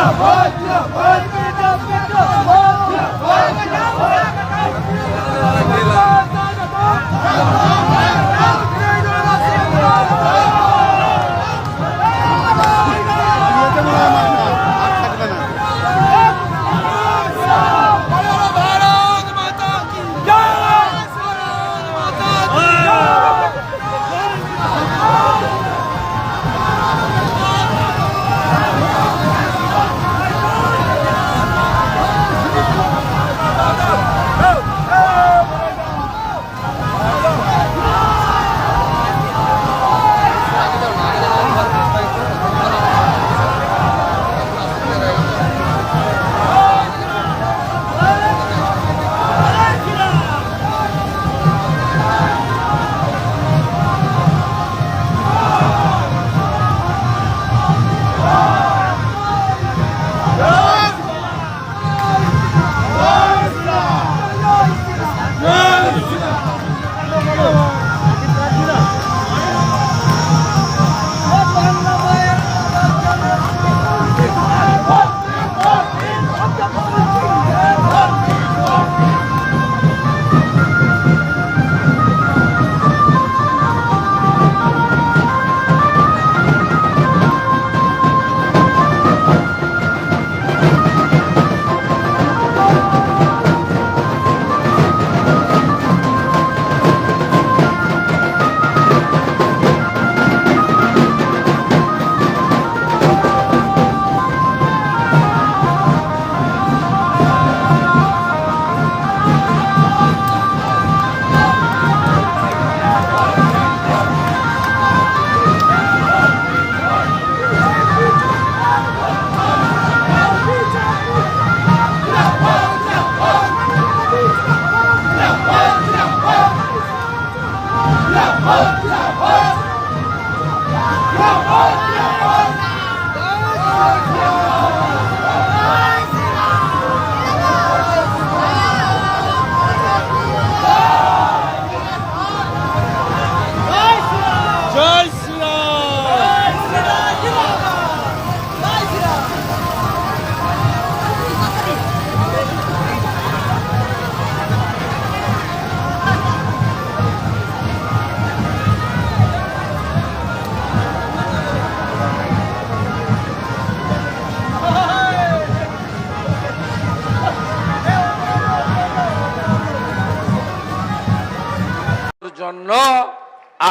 Vida, vai, vida, vai, vida, vida, vai.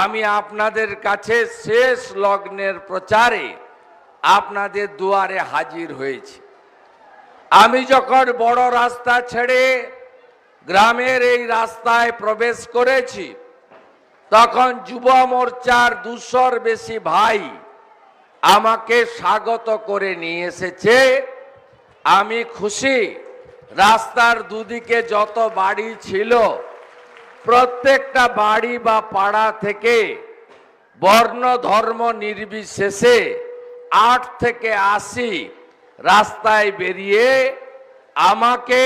আমি আপনাদের কাছে শেষ লগ্নের প্রচারে আপনাদের দুয়ারে হাজির হয়েছি। আমি যখন বড় রাস্তা ছেড়ে গ্রামের এই রাস্তায় প্রবেশ করেছি, তখন যুব মোর্চার দুশোর বেশি ভাই আমাকে স্বাগত করে নিয়ে এসেছে। আমি খুশি, রাস্তার দুদিকে যত বাড়ি ছিল প্রত্যেকটা বাড়ি বা পাড়া থেকে বর্ণ ধর্ম নির্বিশেষে আট থেকে আশি রাস্তায় বেরিয়ে আমাকে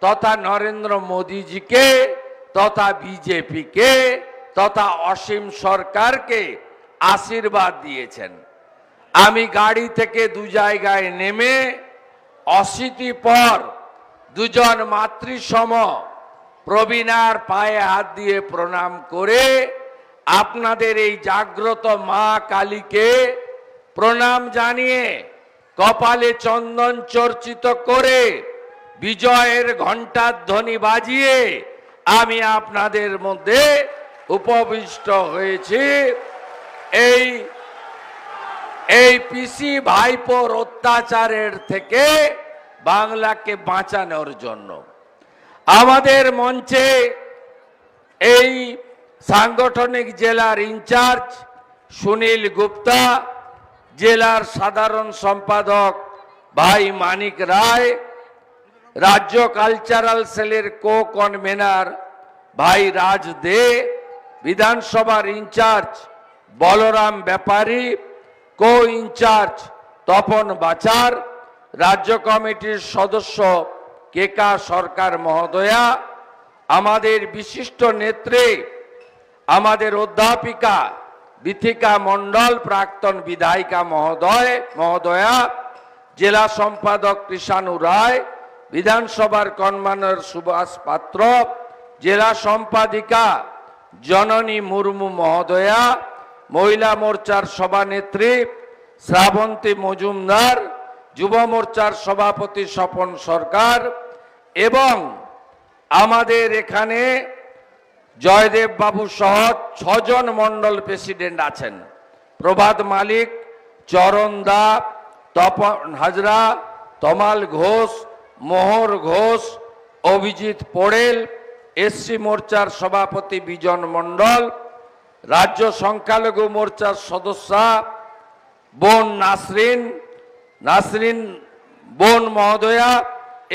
তথা নরেন্দ্র মোদীজিকে তথা বিজেপিকে তথা অসীম সরকারকে আশীর্বাদ দিয়েছেন। আমি গাড়ি থেকে দু জায়গায় নেমে অশীতি পর দুজন মাতৃসম প্রবীণার পায়ে হাত দিয়ে প্রণাম করে আপনাদের এই জাগ্রত মা কালীকে প্রণাম জানিয়ে কপালে চন্দন চর্চিত করে বিজয়ের ঘণ্টার ধ্বনি বাজিয়ে আমি আপনাদের মধ্যে উপবিষ্ট হয়েছি। এই এই পিসি ভাইপোর অত্যাচারের থেকে বাংলাকে বাঁচানোর জন্য। আমাদের মঞ্চে এই সাংগঠনিক জেলার ইনচার্জ সুনীল গুপ্তা, জেলার সাধারণ সম্পাদক ভাই মানিক রায়, রাজ্য কালচারাল সেলের কো কনভেনার ভাই রাজ দে, বিধানসভার incharge Balaram Byapari co incharge Tapan Bachar, রাজ্য কমিটির সদস্য কেকা সরকার মহোদয়া, আমাদের বিশিষ্ট নেত্রী, আমাদের অধ্যাপিকা বিথিকা মণ্ডল, প্রাক্তন বিধায়িকা মহোদয়, মহোদয়া, জেলা সম্পাদক কৃষাণু রায়, বিধানসভার কনমানের সুভাষ পাত্র, জেলা সম্পাদিকা জননী মুর্মু মহোদয়া, মহিলা মোর্চার সভানেত্রী শ্রাবন্তী মজুমদার যুব মোর্চার সভাপতি স্বপন সরকার এবং আমাদের এখানে জয়দেব বাবু সহ ছজন মন্ডল প্রেসিডেন্ট আছেন। প্রভাত মালিক, চরণ দা, তপন হাজরা, তমাল ঘোষ, মোহর ঘোষ, অভিজিৎ পোড়েল এসসি মোর্চার সভাপতি বিজন মণ্ডল, রাজ্য সংখ্যালঘু মোর্চার সদস্যা বোন নাসরিন নাসরিন বোন মহোদয়া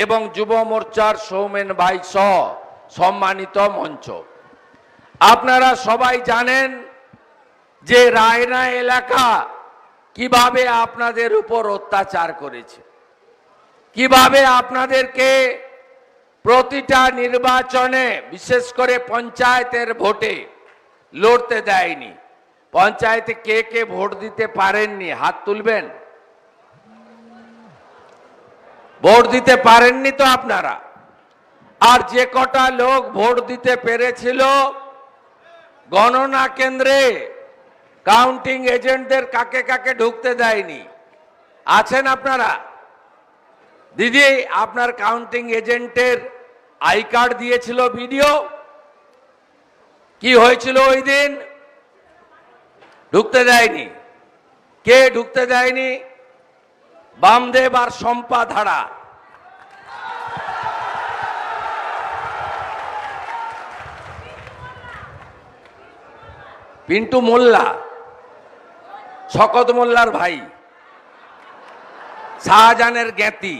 এবং যুব মোর্চার সৌমেন ভাই সহ সম্মানিত মঞ্চ। আপনারা সবাই জানেন যে রায়না এলাকা কীভাবে আপনাদের উপর অত্যাচার করেছে। কীভাবে আপনাদেরকে প্রতিটা নির্বাচনে, বিশেষ করে পঞ্চায়েতের ভোটে লড়তে দেয়নি। পঞ্চায়েতে কে কে ভোট দিতে পারেননি, হাত তুলবেন? ভোট দিতে পারেননি তো আপনারা। আর যে কটা লোক ভোট দিতে পেরেছিল, গণনা কেন্দ্রে কাউন্টিং এজেন্টদের কাকে কাকে ঢুকতে দেয়নি? আছেন আপনারা? দিদি, আপনার কাউন্টিং এজেন্টের আই কার্ড দিয়েছিল ভিডিও। কি হয়েছিল ওই দিন? ঢুকতে দেয়নি। কে ঢুকতে দেয়নি? বামদেব আর সম্পা ধারা। পিন্টু মোল্লা, শকত মোল্লার ভাই, শাহজাহানের জ্ঞাতি।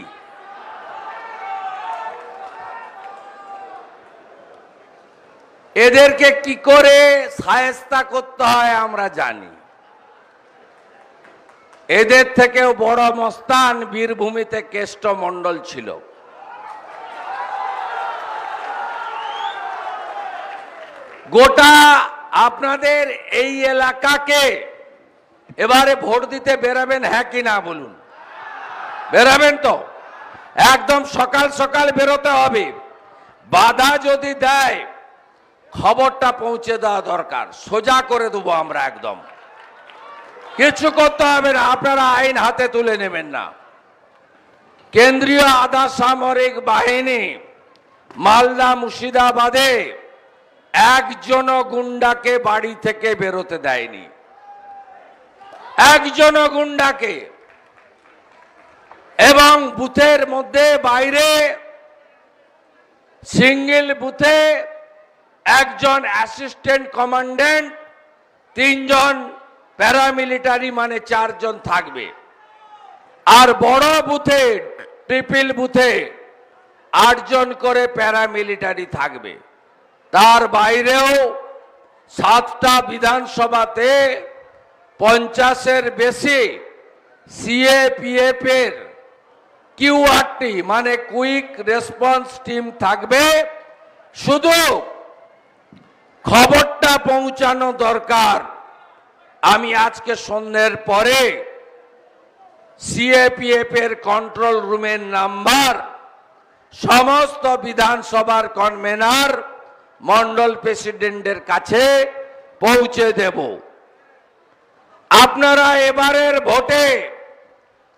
এদেরকে কি করে সায়স্তা করতে হয় আমরা জানি। এদের থেকেও বড় মস্তান বীরভূমিতে কেষ্ট মণ্ডল ছিল। গোটা আপনাদের এই এলাকাকে এবারে ভোট দিতে বেরাবেন হ্যাঁ কি না বলুন? বেরাবেন তো? একদম সকাল সকাল বেরোতে হবে। বাধা যদি দেয়, খবরটা পৌঁছে দেওয়া দরকার। সোজা করে দেবো আমরা একদম। কিছু করতে হবে না, আপনারা আইন হাতে তুলে নেবেন না। কেন্দ্রীয় আধা সামরিক বাহিনী মালদা মুর্শিদাবাদে একজন গুন্ডাকে বাড়ি থেকে বেরোতে দেয়নি। একজন গুন্ডাকে। এবং বুথের মধ্যে বাইরে সিঙ্গেল বুথে একজন অ্যাসিস্ট্যান্ট কমান্ড্যান্ট, তিনজন প্যারামিলিটারি মানে চারজন থাকবে। আর বড় বুথে ট্রিপল বুথে আটজন করে প্যারামিলিটারি থাকবে। তার বাইরেও সাতটা বিধানসভাতে পঞ্চাশের বেশি সিএপিএফ এর কিউআরটি মানে কুইক রেসপন্স টিম থাকবে। শুধু খবরটা পৌঁছানো দরকার। আমি আজকে সন্ধ্যের পরে সিএপিএফ এর কন্ট্রোল রুমের নাম্বার সমস্ত বিধানসভার কনভেনার মন্ডল প্রেসিডেন্টের কাছে পৌঁছে দেব। আপনারা এবারের ভোটে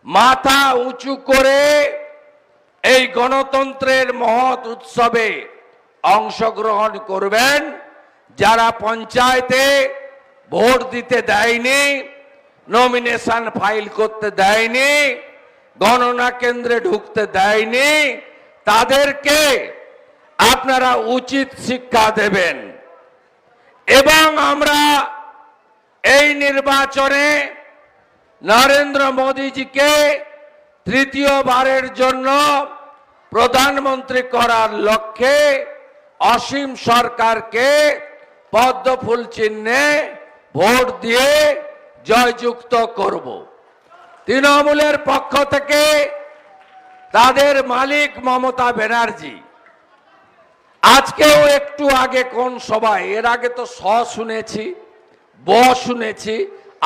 মাথা উঁচু করে এই গণতন্ত্রের মহৎ উৎসবে অংশগ্রহণ করবেন। যারা পঞ্চায়েতে ভোট দিতে দেয়নি নমিনেশন ফাইল করতে দেয়নি, গণনা কেন্দ্রে ঢুকতে দেয়নি। তাদেরকে আপনারা উচিত শিক্ষা দেবেন। এবং আমরা এই নির্বাচনে নরেন্দ্র মোদীজিকে তৃতীয়বারের জন্য প্রধানমন্ত্রী করার লক্ষ্যে অসীম সরকারকে পদ্মফুল চিহ্নে ভোট দিয়ে জয়যুক্ত করব। তৃণমূলের পক্ষ থেকে তাদের মালিক মমতা ব্যানার্জি, আজকেও একটু আগে কোন সভায়, এর আগে তো স শুনেছি, ব শুনেছি,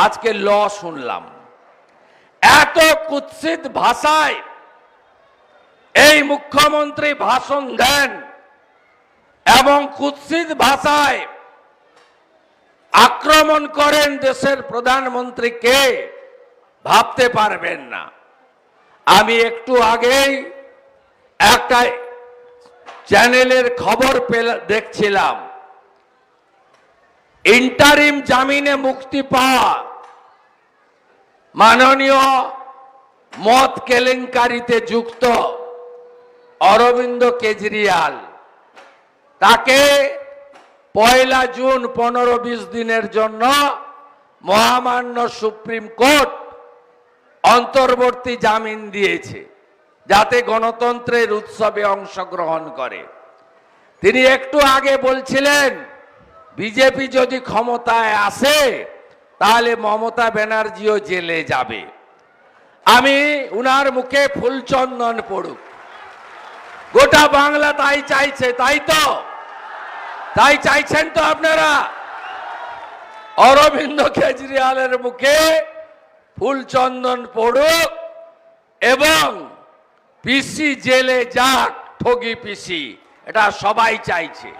আজকে ল শুনলাম। এত কুৎসিত ভাষায় এই মুখ্যমন্ত্রী ভাষণ দেন এবং কুৎসিত ভাষায় আক্রমণ করেন দেশের প্রধানমন্ত্রীকে ভাবতে পারবেন না। আমি একটু আগেই একটা চ্যানেলের খবর দেখছিলাম। ইন্টারিম জামিনে মুক্তি পাওয়া মাননীয় মত কেলেঙ্কারিতে যুক্ত অরবিন্দ কেজরিয়াল তাকে পয়লা জুন পনেরো বিশ দিনের জন্য মহামান্য সুপ্রিম কোর্ট অন্তর্বর্তী জামিন দিয়েছে, যাতে গণতন্ত্রের উৎসবে অংশগ্রহণ করে। তিনি একটু আগে বলছিলেন, বিজেপি যদি ক্ষমতায় আসে, তাহলে মমতা ব্যানার্জিও জেলে যাবে। আমি উনার মুখে ফুলচন্দন পড়ুক। গোটা বাংলা তাই চাইছে, তাই তো? তাই চাইছেন তো আপনারা। অরবিন্দ কেজরিওয়ালের মুখে ফুলচন্দন পড়ুক এবং পিসি জেলে যাক, ঠগি পিসি এটা সবাই চাইছে।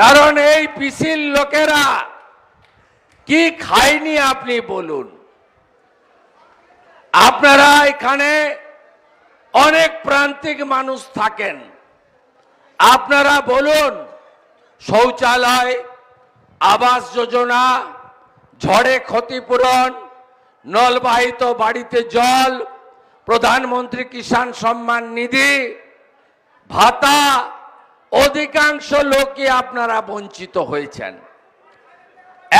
কারণ এই পিসির লোকেরা কি খায়নি আপনি বলুন। আপনারা এখানে অনেক প্রান্তিক মানুষ থাকেন। আপনারা বলুন শৌচালয়, আবাস যোজনা, ঝড়ে ক্ষতিপূরণ, নলবাহিত বাড়িতে জল, প্রধানমন্ত্রী কিষাণ সম্মান নিধি, ভাতা, অধিকাংশ লোকই আপনারা বঞ্চিত হয়েছেন।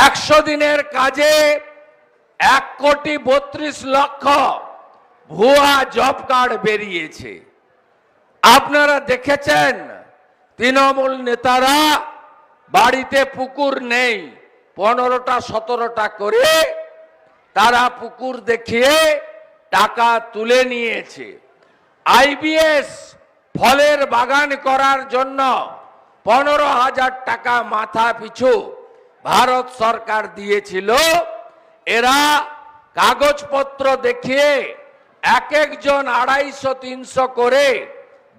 একশো দিনের কাজে এক কোটি বত্রিশ লক্ষ ভুয়া জব কার্ড বেরিয়েছে। আপনারা দেখেছেন? তৃণমূল নেতারা বাড়িতে পুকুর নেই, পনেরোটা, সতেরোটা করে তারা পুকুর দেখিয়ে টাকা তুলে নিয়েছে। আইবিএস ফলের বাগান করার জন্য পনেরো হাজার টাকা মাথা পিছু ভারত সরকার দিয়েছিল। এরা কাগজপত্র দেখিয়ে এক একজন আড়াইশো, তিনশো করে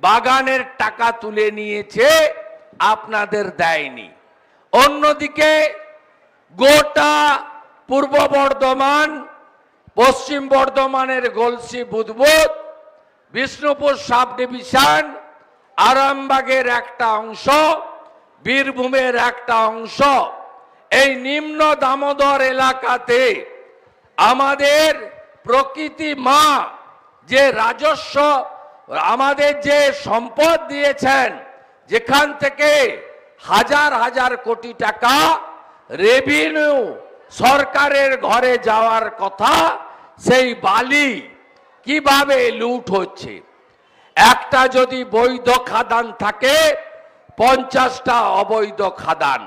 বাগানের টাকা তুলে নিয়েছে, আপনাদের দেয়নি। অন্যদিকে গোটা পূর্ব বর্ধমান, পশ্চিম বর্ধমানের গলসি বুদবুদ, বিষ্ণুপুর সাব ডিভিশন, আরামবাগের একটা অংশ, বীরভূমের একটা অংশ। এই নিম্ন দামোদর এলাকাতে আমাদের প্রকৃতি মা যে রাজস্ব আমাদের যে সম্পদ দিয়েছেন, যেখান থেকে হাজার হাজার কোটি টাকা রেভিনিউ সরকারের ঘরে যাওয়ার কথা, সেই বালি কীভাবে লুট হচ্ছে? একটা যদি বৈধ খাদান থাকে, পঞ্চাশটা অবৈধ খাদান।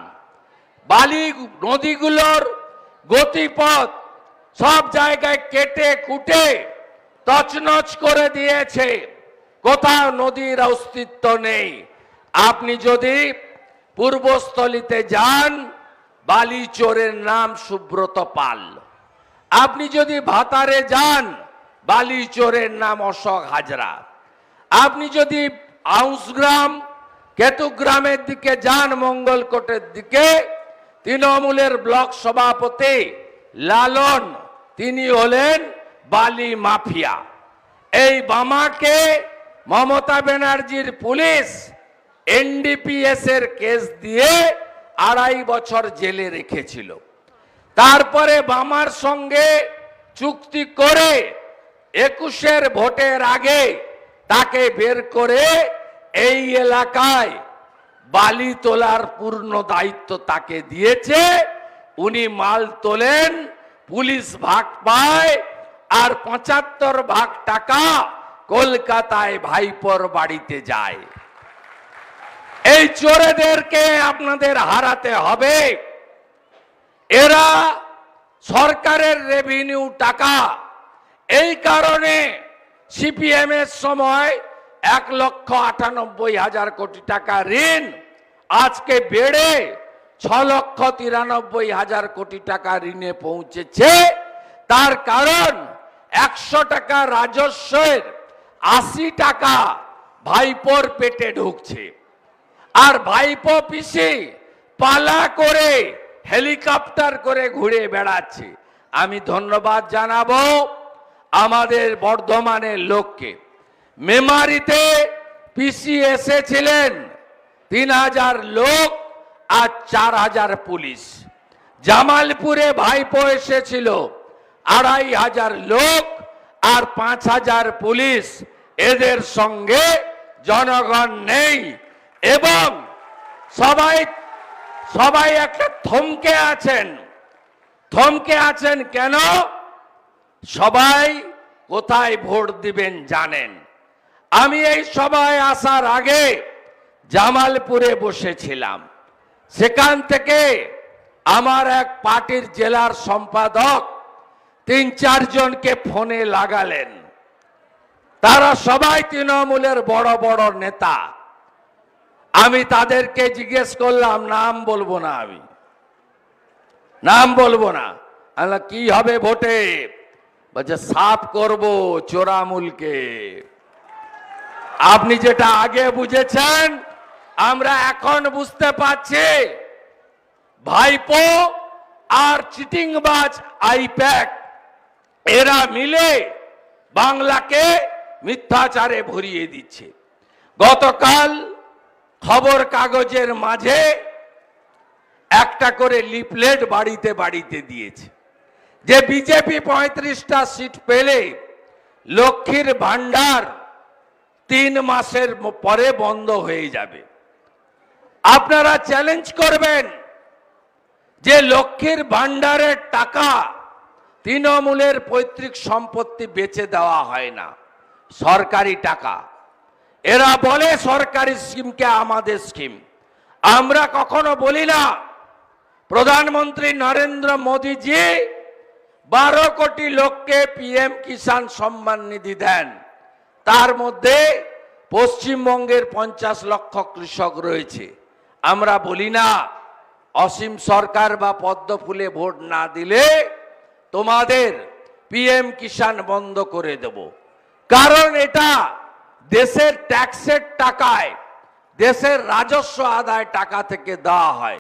বালি নদীগুলোর গতিপথ সব জায়গায় কেটে কুটে তছনছ করে দিয়েছে। কোথাও নদীর অস্তিত্ব নেই? আপনি যদি পূর্বস্থলিতে যান, বালি চোরের নাম সুব্রত পাল। আপনি যদি ভাতারে যান, বালি চোরের নাম অশোক হাজরা। আপনি যদি আউসগ্রাম, কেতুগ্রামের দিকে যান, মঙ্গলকোটের দিকে, তৃণমূলের ব্লক সভাপতি লালন, তিনি হলেন বালি মাফিয়া। এই বামাকে মমতা ব্যানার্জির পুলিশ এনডিপিএস এর কেস দিয়ে আড়াই বছর জেলে রেখেছিল। তারপরে বামার সঙ্গে চুক্তি করে একুশের ভোটের আগে তাকে বের করে এই এলাকায় বালি তোলার পূর্ণ দায়িত্ব তাকে দিয়েছে। উনি মাল তোলেন, পুলিশ ভাগ পায়, আর পঁচাত্তর ভাগ টাকা কলকাতায় ভাইপোর বাড়িতে যায়। এই চোরেদেরকে আপনাদের হারাতে হবে। এরা সরকারের রেভিনিউ টাকা। এই কারণে সিপিএম এর সময় এক লক্ষ আটানব্বই হাজার কোটি টাকা ঋণ, আজকে বেড়ে ছ লক্ষ তিরানব্বই হাজার কোটি টাকা ঋণে পৌঁছেছে। তার কারণ একশো টাকা রাজস্বের আশি টাকা ভাইপোর পেটে ঢুকছে। আর ভাইপো পিসি পালা করে হেলিকপ্টার করে ঘুরে বেড়াচ্ছে। আমি ধন্যবাদ জানাব আমাদের বর্ধমানের লোককে। মেমারিতে পিসি এসেছিলেন তিন হাজার লোক আর চার হাজার পুলিশ। জামালপুরে ভাইপো এসেছিল আড়াই হাজার লোক আর পাঁচ হাজার পুলিশ এদের সঙ্গে জনগণ নেই। এবং সবাই সবাই একটা থমকে আছেন। থমকে আছেন কেন? সবাই কোথায় ভোট দিবেন জানেন। আমি এই সভায় আসার আগে জামালপুরে বসেছিলাম। সেখান থেকে আমার এক পার্টির জেলার সম্পাদক তিন চারজনকে ফোনে লাগালেন। তারা সবাই তৃণমূলের বড় বড় নেতা। আমি তাদেরকে জিজ্ঞেস করলাম, নাম বলব না আমি। নাম বলব না। কি হবে ভোটে? বলছে, সাফ করব চোরামুলকে। আপনি যেটা আগে বুঝেছেন, আমরা এখন বুঝতে পারছি, ভাইপো আর চিটিংবাজ আইপ্যাক এরা মিলে বাংলাকে মিথ্যাচারে ভরিয়ে দিচ্ছে। গতকাল খবর কাগজের মাঝে একটা করে লিফলেট বাড়িতে বাড়িতে দিয়েছে। যে বিজেপি পঁয়ত্রিশটা সিট পেলে লক্ষ্মীর ভান্ডার তিন মাসের পরে বন্ধ হয়ে যাবে। আপনারা চ্যালেঞ্জ করবেন যে লক্ষ্মীর ভান্ডারের টাকা তৃণমূলের পৈতৃক সম্পত্তি বেচে দেওয়া হয় না। সরকারি টাকা। এরা বলে সরকারি স্কিমকে আমাদের স্কিম। আমরা কখনো বলি না, প্রধানমন্ত্রী নরেন্দ্র মোদীজি বারো কোটি লোককে পিএম কিষাণ সম্মান নিধি দেন। তার মধ্যে পশ্চিমবঙ্গের পঞ্চাশ লক্ষ কৃষক রয়েছে। আমরা বলি না, অসীম সরকার বা পদ্ম ফুলে ভোট না দিলে তোমাদের পিএম কিষাণ বন্ধ করে দেব। কারণ এটা দেশের ট্যাক্সের টাকায়, দেশের রাজস্ব আদায় টাকা থেকে দেওয়া হয়।